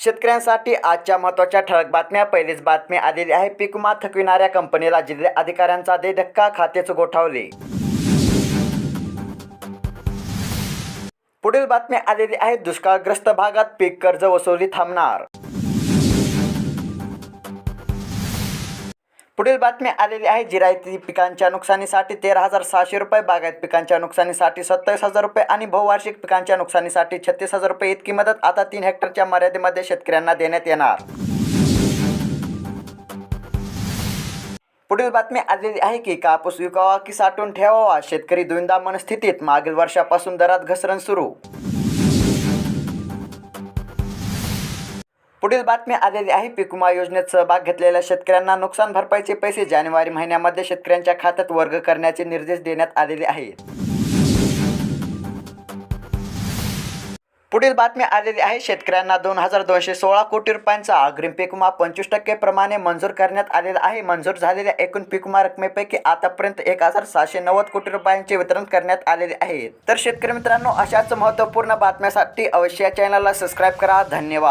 शेतकऱ्यांसाठी आजच्या महत्त्वाच्या ठळक बातम्या. पहिलीच बातमी आलेली आहे. पीक विमा थकविणाऱ्या कंपनीला जिल्हा अधिकाऱ्यांचा दे धक्का खातेच गोठावले. पुढील बातमी आलेली आहे. दुष्काळग्रस्त भागात पीक कर्ज वसुली थांबणार. पुढील बातमी आलेली आहे. जिरायती पिकांच्या नुकसानीसाठी तेरा हजार सहाशे रुपये बागायत पिकांच्या नुकसानीसाठी सत्तावीस हजार रुपये आणि बहुवार्षिक पिकांच्या नुकसानीसाठी छत्तीस हजार रुपये इतकी मदत आता तीन हेक्टरच्या मर्यादेमध्ये शेतकऱ्यांना देण्यात येणार. पुढील बातमी आलेली आहे की कापूस विकावा की साठवून ठेवावा? शेतकरी दुविंदा मनस्थितीत मागील वर्षापासून दरात घसरण सुरू. पुढील बातमी आलेली आहे. पीक विमा योजनेत सहभाग घेतलेल्या शेतकऱ्यांना नुकसान भरपाईचे पैसे जानेवारी महिन्यामध्ये शेतकऱ्यांच्या खात्यात वर्ग करण्याचे निर्देश देण्यात आलेले आहेत. पुढील बातमी आलेली आहे. शेतकऱ्यांना दोन हजार दोनशे सोळा कोटी रुपयांचा अग्रिम पीक विमा पंचवीस टक्के प्रमाणे मंजूर करण्यात आलेला आहे. मंजूर झालेल्या एकूण पीक विमा रकमेपैकी आतापर्यंत एक हजार सहाशे नव्वद कोटी रुपयांचे वितरण करण्यात आलेले आहे. तर शेतकरी मित्रांनो अशाच महत्त्वपूर्ण बातम्यासाठी अवश्य चॅनलला सबस्क्राईब करा. धन्यवाद.